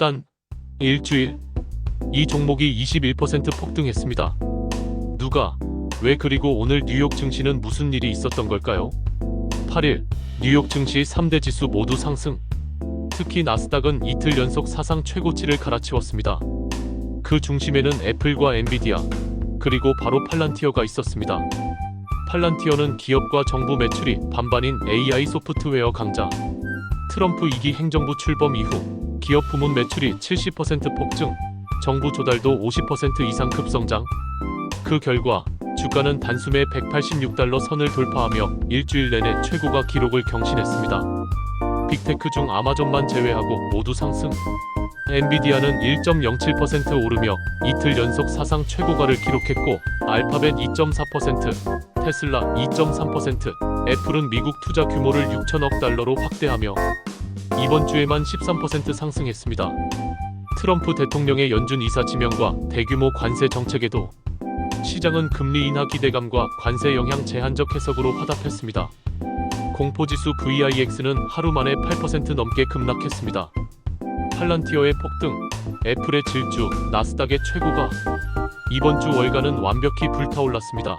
단 일주일 이 종목이 21% 폭등했습니다. 누가 왜 그리고 오늘 뉴욕 증시는 무슨 일이 있었던 걸까요? 8일 뉴욕 증시 3대 지수 모두 상승. 특히 나스닥은 이틀 연속 사상 최고치를 갈아치웠습니다. 그 중심에는 애플과 엔비디아 그리고 바로 팔란티어가 있었습니다. 팔란티어는 기업과 정부 매출이 반반인 AI 소프트웨어 강자. 트럼프 2기 행정부 출범 이후 기업 부문 매출이 70% 폭증, 정부 조달도 50% 이상 급성장. 그 결과 주가는 단숨에 186달러 선을 돌파하며 일주일 내내 최고가 기록을 경신했습니다. 빅테크 중 아마존만 제외하고 모두 상승. 엔비디아는 1.07% 오르며 이틀 연속 사상 최고가를 기록했고 알파벳 2.4%, 테슬라 2.3%, 애플은 미국 투자 규모를 6천억 달러로 확대하며 이번 주에만 13% 상승했습니다. 트럼프 대통령의 연준 이사 지명과 대규모 관세 정책에도 시장은 금리 인하 기대감과 관세 영향 제한적 해석으로 화답했습니다. 공포지수 VIX는 하루 만에 8% 넘게 급락했습니다. 팔란티어의 폭등, 애플의 질주, 나스닥의 최고가 이번 주 월가는 완벽히 불타올랐습니다.